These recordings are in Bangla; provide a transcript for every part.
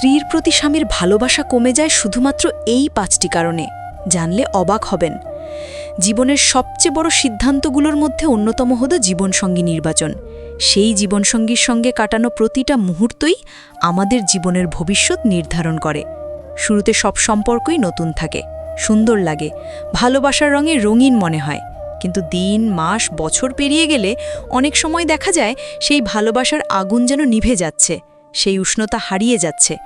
স্ত্রীর প্রতি স্বামীর ভালোবাসা কমে যায় শুধুমাত্র এই পাঁচটি কারণে। জানলে অবাক হবেন। জীবনের সবচেয়ে বড় সিদ্ধান্তগুলোর মধ্যে অন্যতম হল জীবনসঙ্গী নির্বাচন। সেই জীবনসঙ্গীর সঙ্গে কাটানো প্রতিটা মুহূর্তই আমাদের জীবনের ভবিষ্যৎ নির্ধারণ করে। শুরুতে সব সম্পর্কই নতুন থাকে, সুন্দর লাগে, ভালোবাসার রঙে রঙিন মনে হয়। কিন্তু দিন, মাস, বছর পেরিয়ে গেলে অনেক সময় দেখা যায় সেই ভালোবাসার আগুন যেন নিভে যাচ্ছে। সেই উষ্ণতা হারিয়ে যাচ্ছে।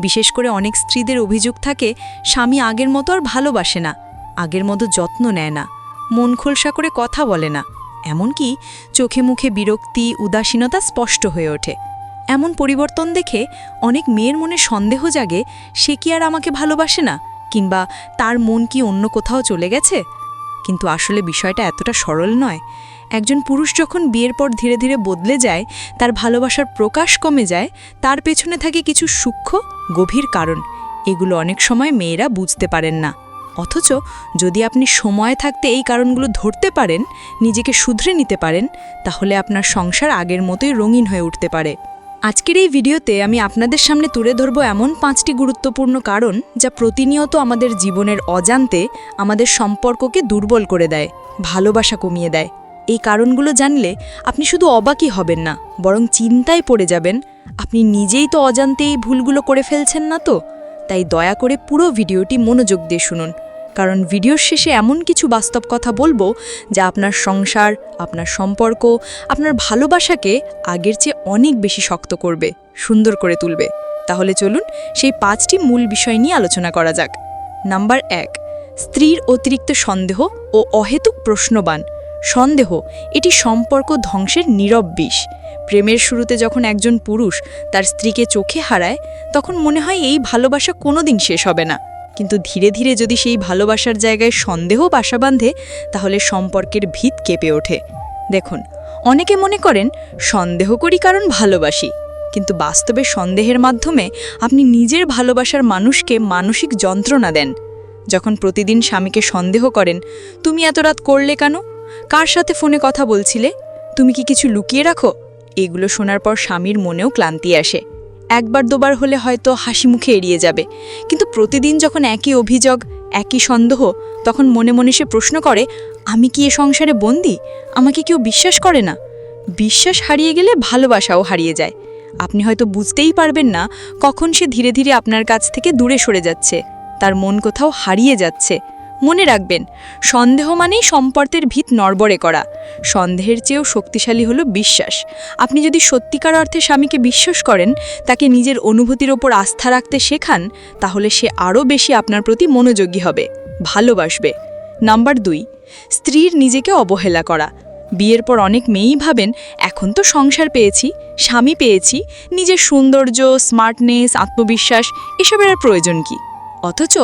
বিশেষ করে অনেক স্ত্রীদের অভিযোগ থাকে, স্বামী আগের মতো আর ভালোবাসে না, আগের মতো যত্ন নেয় না, মন খোলসা করে কথা বলে না। এমনকি চোখে মুখে বিরক্তি, উদাসীনতা স্পষ্ট হয়ে ওঠে। এমন পরিবর্তন দেখে অনেক মেয়ের মনে সন্দেহ জাগে, সে কি আর আমাকে ভালোবাসে না? কিংবা তার মন কি অন্য কোথাও চলে গেছে? কিন্তু আসলে বিষয়টা এতটা সরল নয়। একজন পুরুষ যখন বিয়ের পর ধীরে ধীরে বদলে যায়, তার ভালোবাসার প্রকাশ কমে যায়, তার পেছনে থাকে কিছু সূক্ষ্ম, গভীর কারণ। এগুলো অনেক সময় মেয়েরা বুঝতে পারেন না। অথচ যদি আপনি সময় থাকতে এই কারণগুলো ধরতে পারেন, নিজেকে শুধরে নিতে পারেন, তাহলে আপনার সংসার আগের মতোই রঙিন হয়ে উঠতে পারে। আজকের এই ভিডিওতে আমি আপনাদের সামনে তুলে ধরব এমন পাঁচটি গুরুত্বপূর্ণ কারণ যা প্রতিনিয়ত আমাদের জীবনের অজান্তে আমাদের সম্পর্ককে দুর্বল করে দেয়, ভালোবাসা কমিয়ে দেয়। এই কারণগুলো জানলে আপনি শুধু অবাকই হবেন না, বরং চিন্তায় পড়ে যাবেন। আপনি নিজেই তো অজান্তে এই ভুলগুলো করে ফেলছেন না তো? তাই দয়া করে পুরো ভিডিওটি মনোযোগ দিয়ে শুনুন। কারণ ভিডিওর শেষে এমন কিছু বাস্তব কথা বলব যা আপনার সংসার, আপনার সম্পর্ক, আপনার ভালোবাসাকে আগের চেয়ে অনেক বেশি শক্ত করবে, সুন্দর করে তুলবে। তাহলে চলুন সেই পাঁচটি মূল বিষয় নিয়ে আলোচনা করা যাক। নাম্বার এক, স্ত্রীর অতিরিক্ত সন্দেহ ও অহেতুক প্রশ্নবান। সন্দেহ, এটি সম্পর্ক ধ্বংসের নীরব বিষ। প্রেমের শুরুতে যখন একজন পুরুষ তার স্ত্রীকে চোখে হারায়, তখন মনে হয় এই ভালোবাসা কোনোদিন শেষ হবে না। কিন্তু ধীরে ধীরে যদি সেই ভালোবাসার জায়গায় সন্দেহ বাসা বাঁধে, তাহলে সম্পর্কের ভিত কেঁপে ওঠে। দেখুন, অনেকে মনে করেন, সন্দেহ করি কারণ ভালোবাসি। কিন্তু বাস্তবে সন্দেহের মাধ্যমে আপনি নিজের ভালোবাসার মানুষকে মানসিক যন্ত্রণা দেন। যখন প্রতিদিন স্বামীকে সন্দেহ করেন, তুমি এত রাত করলে কেন? কার সাথে ফোনে কথা বলছিলে? তুমি কি কিছু লুকিয়ে রাখো? এগুলো শোনার পর স্বামীর মনেও ক্লান্তি আসে। একবার দুবার হলে হয়তো হাসি মুখে এড়িয়ে যাবে। কিন্তু প্রতিদিন যখন একই অভিযোগ, একই সন্দেহ, তখন মনে মনে সে প্রশ্ন করে, আমি কি এ সংসারে বন্দি? আমাকে কেউ বিশ্বাস করে না? বিশ্বাস হারিয়ে গেলে ভালোবাসাও হারিয়ে যায়। আপনি হয়তো বুঝতেই পারবেন না কখন সে ধীরে ধীরে আপনার কাছ থেকে দূরে সরে যাচ্ছে। তার মন কোথাও হারিয়ে যাচ্ছে। মনে রাখবেন, সন্দেহ মানেই সম্পর্কের ভিত নড়বড়ে করা। সন্দেহের চেয়েও শক্তিশালী হলো বিশ্বাস। আপনি যদি সত্যিকার অর্থে স্বামীকে বিশ্বাস করেন, তাকে নিজের অনুভূতির ওপর আস্থা রাখতে শেখান, তাহলে সে আরও বেশি আপনার প্রতি মনোযোগী হবে, ভালোবাসবে। নাম্বার দুই, স্ত্রীর নিজেকে অবহেলা করা। বিয়ের পর অনেক মেয়েই ভাবেন, এখন তো সংসার পেয়েছি, স্বামী পেয়েছি, নিজের সৌন্দর্য স্মার্টনেস আত্মবিশ্বাস, এসবের আর প্রয়োজন কী? অথচ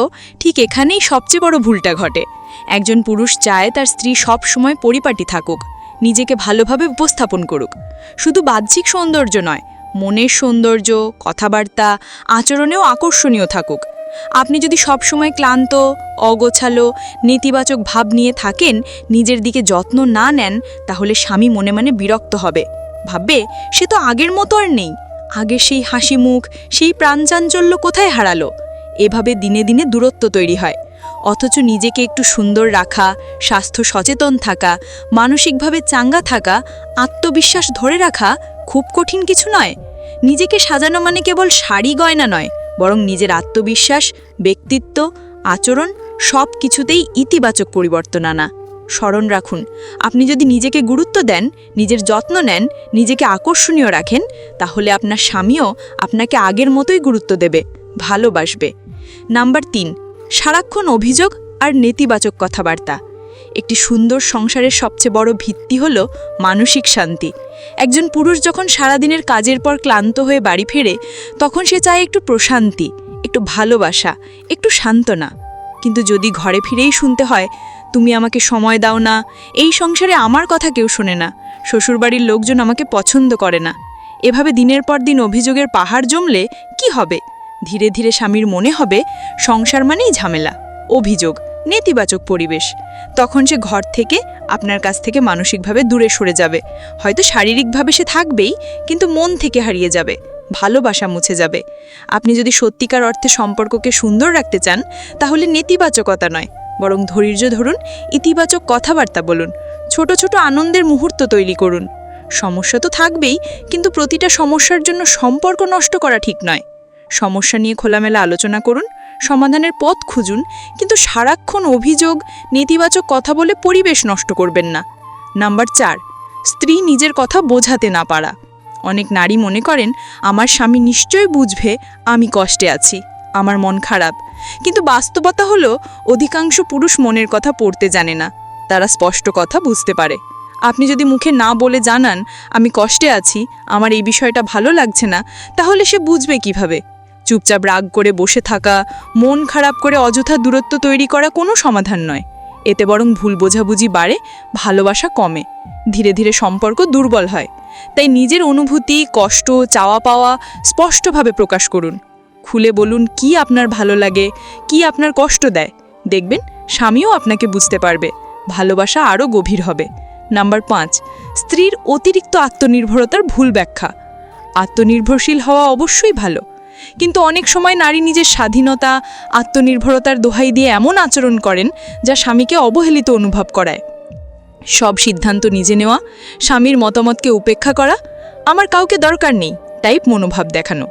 ঠিক এখানেই সবচেয়ে বড় ভুলটা ঘটে। একজন পুরুষ চায় তার স্ত্রী সব সময় পরিপাটি থাকুক, নিজেকে ভালোভাবে উপস্থাপন করুক। শুধু বাহ্যিক সৌন্দর্য নয়, মনের সৌন্দর্য, কথাবার্তা, আচরণেও আকর্ষণীয় থাকুক। আপনি যদি সব সময় ক্লান্ত, অগোছালো, নেতিবাচক ভাব নিয়ে থাকেন, নিজের দিকে যত্ন না নেন, তাহলে স্বামী মনে মনে বিরক্ত হবে। ভাববে, সে তো আগের মতো আর নেই। আগে সেই হাসি মুখ সেই প্রাণচাঞ্চল্য কোথায় হারালো? এভাবে দিনে দিনে দূরত্ব তৈরি হয়। অথচ নিজেকে একটু সুন্দর রাখা, স্বাস্থ্য সচেতন থাকা, মানসিকভাবে চাঙ্গা থাকা, আত্মবিশ্বাস ধরে রাখা খুব কঠিন কিছু নয়। নিজেকে সাজানো মানে কেবল শাড়ি গয়না নয়, বরং নিজের আত্মবিশ্বাস, ব্যক্তিত্ব, আচরণ সব কিছুতেই ইতিবাচক পরিবর্তন আনা। স্মরণ রাখুন, আপনি যদি নিজেকে গুরুত্ব দেন, নিজের যত্ন নেন, নিজেকে আকর্ষণীয় রাখেন, তাহলে আপনার স্বামীও আপনাকে আগের মতোই গুরুত্ব দেবে। ভালোবাসবে। নাম্বার তিন, সারাক্ষণ অভিযোগ আর নেতিবাচক কথাবার্তা। একটি সুন্দর সংসারের সবচেয়ে বড় ভিত্তি হল মানসিক শান্তি। একজন পুরুষ যখন সারাদিনের কাজের পর ক্লান্ত হয়ে বাড়ি ফেরে, তখন সে চায় একটু প্রশান্তি, একটু ভালোবাসা, একটু সান্ত্বনা। কিন্তু যদি ঘরে ফিরেই শুনতে হয়, তুমি আমাকে সময় দাও না, এই সংসারে আমার কথা কেউ শোনে না, শ্বশুরবাড়ির লোকজন আমাকে পছন্দ করে না। এভাবে দিনের পর দিন অভিযোগের পাহাড় জমলে কি হবে? ধীরে ধীরে স্বামীর মনে হবে, সংসার মানেই ঝামেলা, অভিযোগ, নেতিবাচক পরিবেশ। তখন সে ঘর থেকে আপনার কাছ থেকে মানসিকভাবে দূরে সরে যাবে। হয়তো শারীরিকভাবে সে থাকবেই, কিন্তু মন থেকে হারিয়ে যাবে, ভালোবাসা মুছে যাবে। আপনি যদি সত্যিকার অর্থে সম্পর্ককে সুন্দর রাখতে চান, তাহলে নেতিবাচকতা নয়, বরং ধৈর্য ধরুন, ইতিবাচক কথাবার্তা বলুন, ছোট ছোট আনন্দের মুহূর্ত তৈরি করুন। সমস্যা তো থাকবেই, কিন্তু প্রতিটা সমস্যার জন্য সম্পর্ক নষ্ট করা ঠিক নয়। সমস্যা নিয়ে খোলামেলা আলোচনা করুন, সমাধানের পথ খুঁজুন, কিন্তু সারাক্ষণ অভিযোগ, নেতিবাচক কথা বলে পরিবেশ নষ্ট করবেন না। নাম্বার চার, স্ত্রী নিজের কথা বোঝাতে না পারা। অনেক নারী মনে করেন, আমার স্বামী নিশ্চয়ই বুঝবে, আমি কষ্টে আছি, আমার মন খারাপ। কিন্তু বাস্তবতা হলো, অধিকাংশ পুরুষ মনের কথা পড়তে জানে না। তারা স্পষ্ট কথা বুঝতে পারে। আপনি যদি মুখে না বলে জানান, আমি কষ্টে আছি, আমার এই বিষয়টা ভালো লাগছে না, তাহলে সে বুঝবে কীভাবে? চুপচাপ রাগ করে বসে থাকা, মন খারাপ করে অযথা দূরত্ব তৈরি করা কোনো সমাধান নয়। এতে বরং ভুল বোঝাবুঝি বাড়ে, ভালোবাসা কমে। ধীরে ধীরে সম্পর্ক দুর্বল হয়। তাই নিজের অনুভূতি, কষ্ট, চাওয়া পাওয়া স্পষ্টভাবে প্রকাশ করুন। খুলে বলুন, কি আপনার ভালো লাগে? কি আপনার কষ্ট দেয়? দেখবেন, স্বামীও আপনাকে বুঝতে পারবে। ভালোবাসা আরও গভীর হবে। নাম্বার পাঁচ, স্ত্রীর অতিরিক্ত আত্মনির্ভরতার ভুল ব্যাখ্যা। আত্মনির্ভরশীল হওয়া অবশ্যই ভালো। কিন্তু অনেক সময় নারী নিজের স্বাধীনতা, আত্মনির্ভরতার দোহাই দিয়ে এমন আচরণ করেন যা স্বামীকে অবহেলিত অনুভব করায়। সব সিদ্ধান্ত নিজে নেওয়া, স্বামীর মতামতকে উপেক্ষা করা আমার কাউকে দরকার নেই টাইপ মনোভাব দেখানো।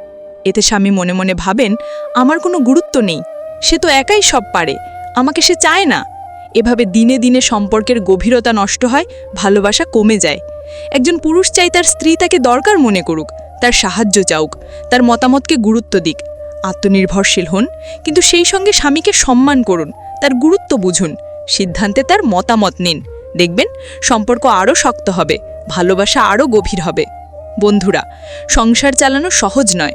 এতে স্বামী মনে মনে ভাবেন, আমার কোনো গুরুত্ব নেই, সে তো একাই সব পারে, আমাকে সে চায় না। এভাবে দিনে দিনে সম্পর্কের গভীরতা নষ্ট হয়, ভালোবাসা কমে যায়। একজন পুরুষ চাই তার স্ত্রী তাকে দরকার মনে করুক তার সাহায্য চাউক, তার মতামতকে গুরুত্ব দিক। আত্মনির্ভরশীল হন, কিন্তু সেই সঙ্গে স্বামীকে সম্মান করুন, তার গুরুত্ব বুঝুন, সিদ্ধান্তে তার মতামত নিন। দেখবেন, সম্পর্ক আরও শক্ত হবে, ভালোবাসা আরও গভীর হবে। বন্ধুরা, সংসার চালানো সহজ নয়।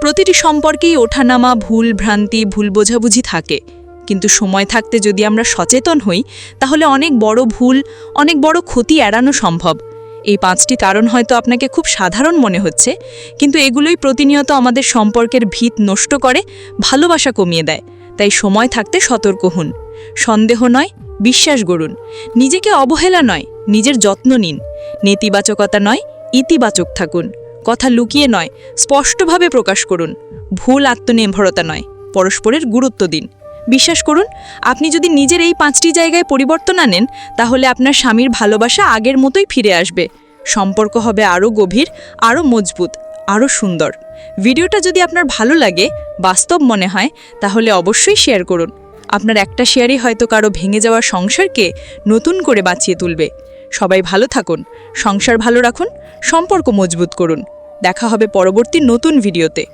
প্রতিটি সম্পর্কেই ওঠানামা, ভুল ভ্রান্তি, ভুল বোঝাবুঝি থাকে। কিন্তু সময় থাকতে যদি আমরা সচেতন হই, তাহলে অনেক বড় ভুল, অনেক বড় ক্ষতি এড়ানো সম্ভব। এই পাঁচটি কারণ হয়তো আপনাকে খুব সাধারণ মনে হচ্ছে, কিন্তু এগুলোই প্রতিনিয়ত আমাদের সম্পর্কের ভিত নষ্ট করে, ভালোবাসা কমিয়ে দেয়। তাই সময় থাকতে সতর্ক হন। সন্দেহ নয়, বিশ্বাস গড়ুন। নিজেকে অবহেলা নয়, নিজের যত্ন নিন। নেতিবাচকতা নয়, ইতিবাচক থাকুন। কথা লুকিয়ে নয়, স্পষ্টভাবে প্রকাশ করুন। ভুল আত্মনির্ভরতা নয়, পরস্পরের গুরুত্ব দিন। বিশ্বাস করুন, আপনি যদি নিজের এই পাঁচটি জায়গায় পরিবর্তন আনেন, তাহলে আপনার স্বামীর ভালোবাসা আগের মতোই ফিরে আসবে। সম্পর্ক হবে আরও গভীর, আরও মজবুত, আরও সুন্দর। ভিডিওটা যদি আপনার ভালো লাগে, বাস্তব মনে হয়, তাহলে অবশ্যই শেয়ার করুন। আপনার একটা শেয়ারই হয়তো কারও ভেঙে যাওয়া সংসারকে নতুন করে বাঁচিয়ে তুলবে। সবাই ভালো থাকুন, সংসার ভালো রাখুন, সম্পর্ক মজবুত করুন। দেখা হবে পরবর্তী নতুন ভিডিওতে।